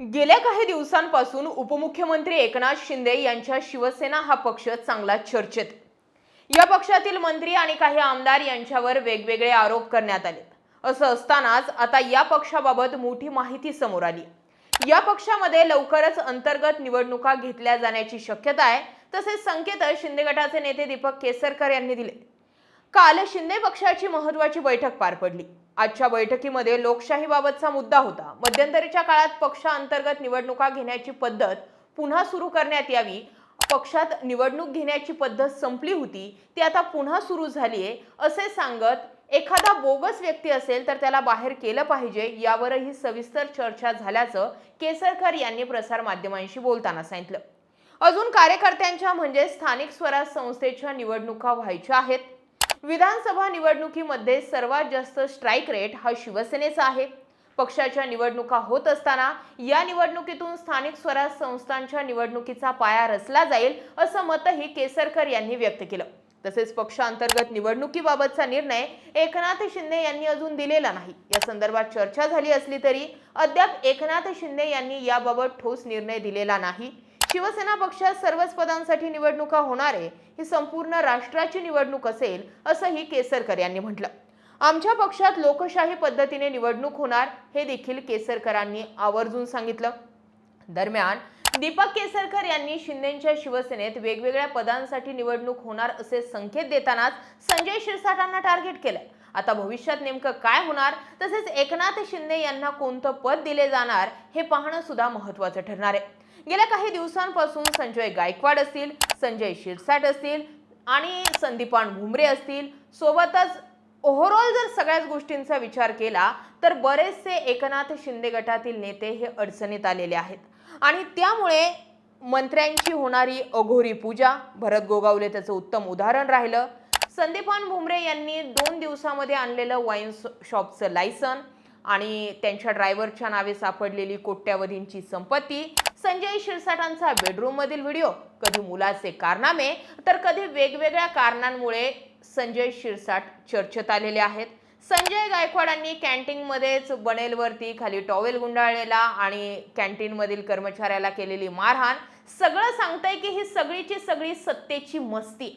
गेल्या काही दिवसांपासून उपमुख्यमंत्री एकनाथ शिंदे यांच्या शिवसेना हा पक्ष चांगला चर्चेत. या पक्षातील मंत्री आणि काही आमदार यांच्यावर वेगवेगळे आरोप करण्यात आले. असं असतानाच आता या पक्षाबाबत मोठी माहिती समोर आली. या पक्षामध्ये लवकरच अंतर्गत निवडणुका घेतल्या जाण्याची शक्यता आहे तसेच संकेत शिंदे गटाचे नेते दीपक केसरकर यांनी दिले. काल शिंदे पक्षाची महत्वाची बैठक पार पडली. आजच्या बैठकीमध्ये लोकशाहीबाबतचा मुद्दा होता. मध्यंतरीच्या काळात पक्षांतर्गत निवडणुका घेण्याची पद्धत पुन्हा सुरू करण्यात यावी. पक्षात निवडणूक घेण्याची पद्धत संपली होती. ती आता पुन्हा सुरू झालीये असे सांगत एखादा बोगस व्यक्ती असेल तर त्याला बाहेर केलं पाहिजे यावरही सविस्तर चर्चा झाल्याचं केसरकर यांनी प्रसार माध्यमांशी बोलताना सांगितलं. अजून कार्यकर्त्यांच्या म्हणजे स्थानिक स्वराज संस्थेच्या निवडणुका व्हायच्या आहेत. विधानसभा निवडणुकीमध्ये सर्वात जास्त स्ट्राईक रेट हा शिवसेनेचा आहे. पक्षाच्या निवडणुका होत असताना या निवडणुकीतून स्थानिक स्वराज संस्थांच्या निवडणुकीचा पाया रचला जाईल असं मतही केसरकर यांनी व्यक्त केलं. तसेच पक्षांतर्गत निवडणुकीबाबतचा निर्णय एकनाथ शिंदे यांनी अजून दिलेला नाही. या संदर्भात चर्चा झाली असली तरी अद्याप एकनाथ शिंदे यांनी याबाबत ठोस निर्णय दिलेला नाही. शिवसेना पक्षात सर्वच पदांसाठी निवडणुका होणार आहे ही संपूर्ण राष्ट्राची निवडणूक असेल असंही केसरकर यांनी म्हटलं. आमच्या पक्षात लोकशाही पद्धतीने निवडणूक होणार हे देखील केसरकरांनी आवर्जून सांगितलं. दरम्यान दीपक केसरकर यांनी शिंदेच्या शिवसेनेत वेगवेगळ्या पदांसाठी निवडणूक होणार असे संकेत देतानाच संजय शिरसाटांना टार्गेट केलंय. आता भविष्यात नेमकं काय होणार तसेच एकनाथ शिंदे यांना कोणतं पद दिले जाणार हे पाहणं सुद्धा महत्वाचं ठरणार आहे. गेल्या काही दिवसांपासून संजय गायकवाड असतील संजय शिरसाट असतील आणि संदीपान भुमरे असतील. सोबतच ओव्हरऑल जर सगळ्याच गोष्टींचा विचार केला तर बरेचसे एकनाथ शिंदे गटातील नेते हे अडचणीत आलेले आहेत. आणि त्यामुळे मंत्र्यांची होणारी अघोरी पूजा भरत गोगावले त्याचं उत्तम उदाहरण राहिलं. संदीपान भुमरे यांनी दोन दिवसामध्ये आणलेलं वाईन शॉपचं लायसन आणि त्यांच्या ड्रायव्हरच्या नावे सापडलेली कोट्यावधींची संपत्ती. संजय शिरसाटांचा बेडरूम मधील व्हिडिओ कधी मुलाचे कारनामे तर कधी वेगवेगळ्या कारणांमुळे संजय शिरसाट चर्चेत आलेले आहेत. संजय गायकवाडांनी कॅन्टीनमध्येच बनेलवरती खाली टॉवेल गुंडाळलेला आणि कॅन्टीनमधील कर्मचाऱ्याला केलेली मारहाण सगळं सांगताय की ही सगळीची सगळी सत्तेची मस्ती.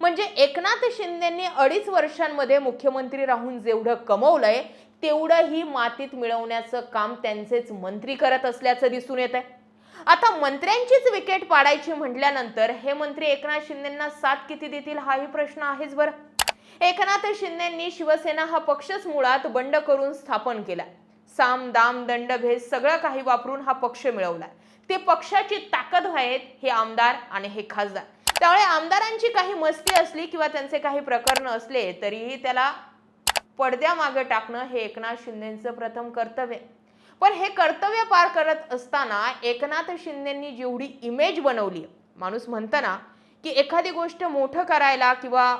म्हणजे एकनाथ शिंदेंनी अडीच वर्षांमध्ये मुख्यमंत्री राहून जेवढं कमवलंय तेवढंही मातीत मिळवण्याचं काम त्यांचेच मंत्री करत असल्याचं दिसून येत आहे आता मंत्र्यांचीच विकेट पाडायची म्हटल्यानंतर हे मंत्री एकनाथ शिंदेंना साथ किती देतील हाही प्रश्न आहेच बरं. एकनाथ शिंदेंनी शिवसेना हा पक्षच मुळात बंड करून स्थापन केला. साम दाम दंड भेद सगळं काही वापरून हा पक्ष मिळवला. ते पक्षाची ताकद आहेत हे आमदार आणि हे खासदार. त्यामुळे आमदारांची काही मस्ती असली किंवा त्यांचे काही प्रकरण असले तरीही त्याला पडद्यामागे टाकणं हे एकनाथ शिंदेचं प्रथम कर्तव्य. आहे. पण हे कर्तव्य पार करत असताना एकनाथ शिंदेंनी जेवढी इमेज बनवली माणूस म्हणतं ना की एखादी गोष्ट मोठं करायला किंवा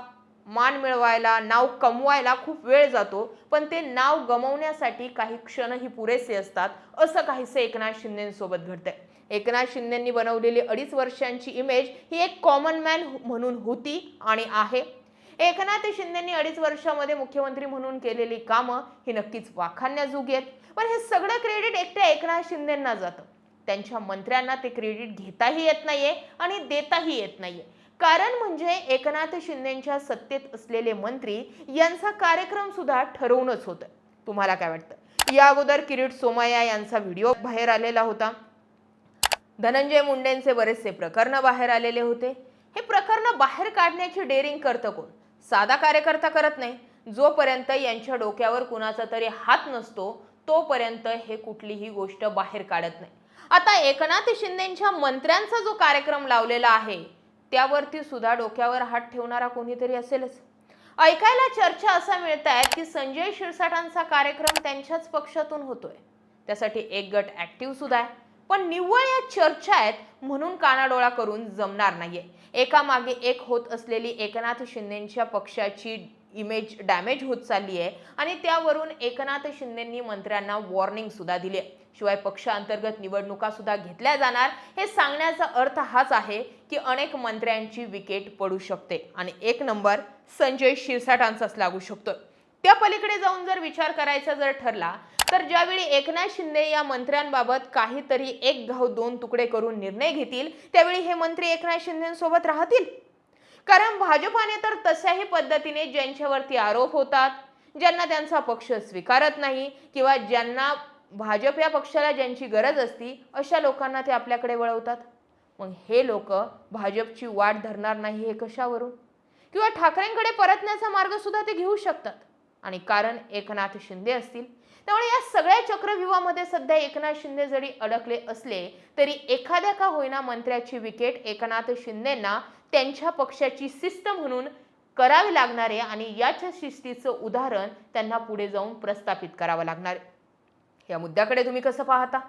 मान मिळवायला नाव कमवायला खूप वेळ जातो पण ते नाव गमवण्यासाठी काही क्षणही पुरेसे असतात असं काहीसं एकनाथ शिंदेंसोबत घडतंय. एकनाथ शिंदेंनी बनवलेली अडीच वर्षांची इमेज ही एक कॉमन मॅन म्हणून होती आणि आहे. एकनाथ शिंदेंनी अडीच वर्षामध्ये मुख्यमंत्री म्हणून केलेली कामं ही नक्कीच वाखाणण्याजोगी आहेत. पण हे सगळं क्रेडिट एकट्या एकनाथ शिंदेंना जातं. त्यांच्या मंत्र्यांना ते क्रेडिट घेताही येत नाहीये आणि देताही येत नाहीये. कारण म्हणजे एकनाथ शिंदेच्या सत्तेत असलेले मंत्री यांचा कार्यक्रम सुद्धा ठरवूनच होतं. तुम्हाला काय वाटतं? या अगोदर किरीट सोमय्या यांचा व्हिडिओ बाहेर आलेला होता. धनंजय मुंडेंचे बरेचसे प्रकरण बाहेर आलेले होते. हे प्रकरण बाहेर काढण्याची डेअरिंग करतं कोण? साधा कार्यकर्ता करत नाही. जोपर्यंत यांच्या डोक्यावर कुणाचा तरी हात नसतो तोपर्यंत हे कुठलीही गोष्ट बाहेर काढत नाही. आता एकनाथ शिंदेच्या मंत्र्यांचा जो कार्यक्रम लावलेला आहे त्यावरती सुद्धा डोक्यावर हात ठेवणारा कोणीतरी असेलच. ऐकायला चर्चा असा मिळत आहेत की संजय शिरसाटांचा कार्यक्रम त्यांच्याच पक्षातून होतोय. त्यासाठी एक गट ऍक्टिव्ह सुद्धा आहे. पण निव्वळ या चर्चा आहेत म्हणून कानाडोळा करून जमणार नाहीये. एका मागे एक होत असलेली एकनाथ शिंदेच्या पक्षाची इमेज डॅमेज होत चालली आहे. आणि त्यावरून एकनाथ शिंदेंनी मंत्र्यांना वॉर्निंग सुद्धा दिली आहे. शिवाय पक्षांतर्गत निवडणुका सुद्धा घेतल्या जाणार. हे सांगण्याचा अर्थ हाच आहे की अनेक मंत्र्यांची विकेट पडू शकते. आणि एक नंबर संजय शिरसाटांचाच लागू शकतो त्या पलीकडे जाऊन जर विचार करायचा जर ठरला तर ज्यावेळी एकनाथ शिंदे या मंत्र्यांबाबत काहीतरी एक घाव दोन तुकडे करून निर्णय घेतील त्यावेळी हे मंत्री एकनाथ शिंदेसोबत राहतील? कारण भाजपाने तर तशाही पद्धतीने ज्यांच्यावरती आरोप होतात ज्यांना त्यांचा पक्ष स्वीकारत नाही किंवा ज्यांना भाजप या पक्षाला ज्यांची गरज असती अशा लोकांना ते आपल्याकडे वळवतात. मग हे लोक भाजपची वाट धरणार नाही हे कशावरून? किंवा ठाकरेंकडे परतण्याचा मार्ग सुद्धा ते घेऊ शकतात. आणि कारण एकनाथ शिंदे असतील त्यामुळे या सगळ्या चक्रव्यूहामध्ये सध्या एकनाथ शिंदे जरी अडकले असले तरी एखाद्या का होईना मंत्र्याची विकेट एकनाथ शिंदेंना त्यांच्या पक्षाची शिस्त म्हणून करावी लागणारे आणि याच शिस्तीचं उदाहरण त्यांना पुढे जाऊन प्रस्थापित करावं लागणार या मुद्द्याकडे तुम्ही कसं पाहता?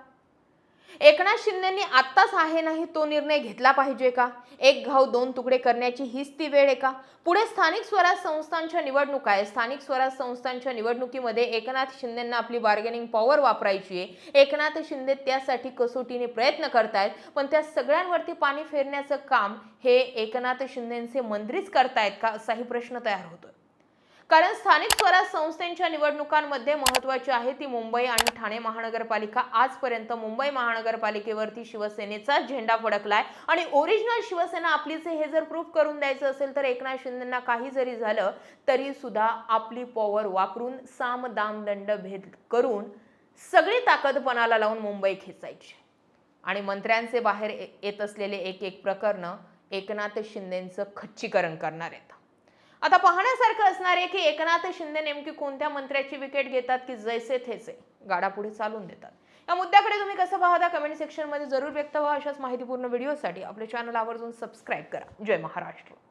एकनाथ शिंदेंनी आत्ताच आहे नाही तो निर्णय घेतला पाहिजे का? एक घाव दोन तुकडे करण्याची हीच ती वेळ आहे का? पुढे स्थानिक स्वराज संस्थांच्या निवडणुका आहे. स्थानिक स्वराज संस्थांच्या निवडणुकीमध्ये एकनाथ शिंदेंना आपली बार्गेनिंग पॉवर वापरायची आहे. एकनाथ शिंदे त्यासाठी कसोटीने प्रयत्न करतायत पण त्या सगळ्यांवरती पाणी फेरण्याचं काम हे एकनाथ शिंदेचे मंत्रीच करतायत का? असाही प्रश्न तयार होतोय. कारण स्थानिक स्वराज संस्थेच्या निवडणुकांमध्ये महत्वाची आहे ती मुंबई आणि ठाणे महानगरपालिका. आजपर्यंत मुंबई महानगरपालिकेवरती शिवसेनेचा झेंडा फडकलाय आणि ओरिजिनल शिवसेना आपलीच हे जर प्रूफ करून द्यायचं असेल तर एकनाथ शिंदेना काही जरी झालं तरी सुद्धा आपली पॉवर वापरून साम दाम दंड भेद करून सगळी ताकदपणाला लावून मुंबई खेचायची. आणि मंत्र्यांचे बाहेर येत असलेले एक एक प्रकरण एकनाथ शिंदेचं खच्चीकरण करणार आहेत. आता पाहण्यासारखं असणार आहे की एकनाथ शिंदे नेमकी कोणत्या मंत्र्याची विकेट घेतात की जैसे थेचे गाडा पुढे चालून देतात. या मुद्द्याकडे तुम्ही कसं पाहता? कमेंट सेक्शनमध्ये जरूर व्यक्त व्हा. अशाच माहितीपूर्ण व्हिडिओसाठी आपले चॅनल आवर्जून सबस्क्राईब करा. जय महाराष्ट्र.